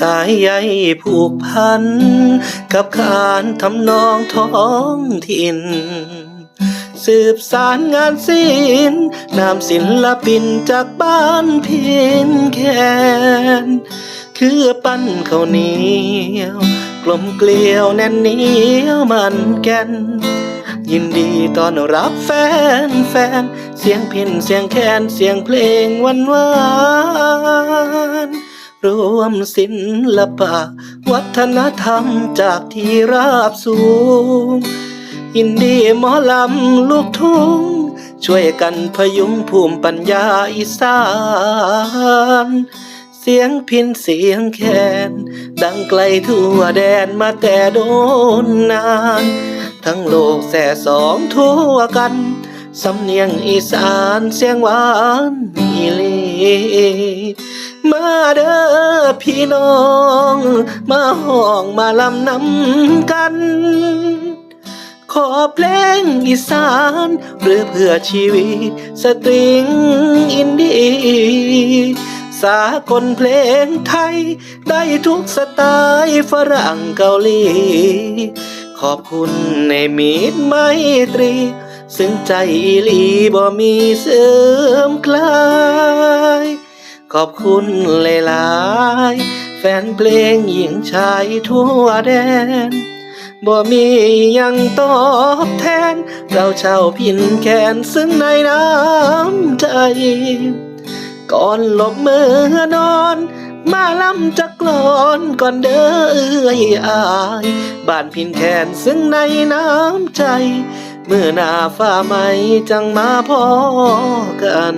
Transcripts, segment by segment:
สายใยผูกพัน กับขานทำนองท้องถิ่น สืบสารงานศิลป์นามศิลปินจากบ้านเพียนแคนคือปั้นข้าวเหนียว กลมเกลียวแน่นเหนียวมันแก่นยินดีต้อนรับแฟนแฟน เสียงพินเสียงแคนเสียงเพลงวานวาน รวมศิลปะ วัฒนธรรมจากที่ราบสูงยินดีหมอลำลูกทุ่ง ช่วยกันพยุงภูมิปัญญาอีสาน เสียงพินเสียงแคนดังไกลทั่วแดนมาแต่โดนนาน ทั้งโลกแส่สองทั่วกันสำเนียงอีสานเสียงหวานอีลี มาเด้อพี่น้อง มาห้องมาลำนำกัน ขอเพลงอีสานหรือเพื่อชีวิต สตริงอินดีสากลเพลงไทย ได้ทุกสไตล์ฝรั่งเกาหลี ขอบคุณในมิตรไมตรี ซึ่งใจอีลีบ่มีเสริมคลาย ขอบคุณหลายๆแฟนเพลงหญิงชายทั่วแดนบ่มียังตอบแทน เราเช่าพินแขนซึ่งในน้ำใจ ก่อนหลบมือนอน มาล้ำจักลอนก่อนเด้อเอ้ยอายบ้านพินแขนซึ่งในน้ำใจ เมื่อหน้าฟ้าใหม่จังมาพอกัน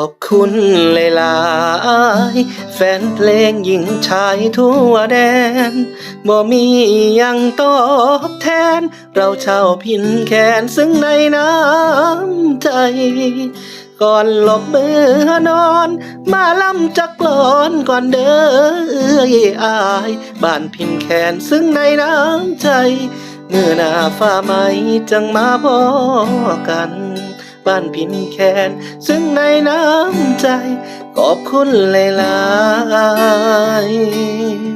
อบคุณหลายๆแฟนเพลงหญิงชายทั่วแดน บ่มียังตอบแทน เราเช่าพินแขนซึ่งในน้ำใจ ก่อนหลบมือนอน มาลำจักกลอนก่อนเด้อเอ้ยอายบ้านพินแขนซึ่งในน้ำใจ เมื่อหน้าฟ้าใหมจังมาพอกัน บ้านพินแคนซึ่งในน้ำใจ ขอบคุณหลายๆ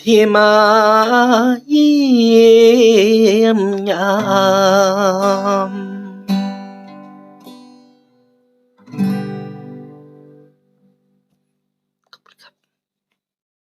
ที่มาเยี่ยมยาม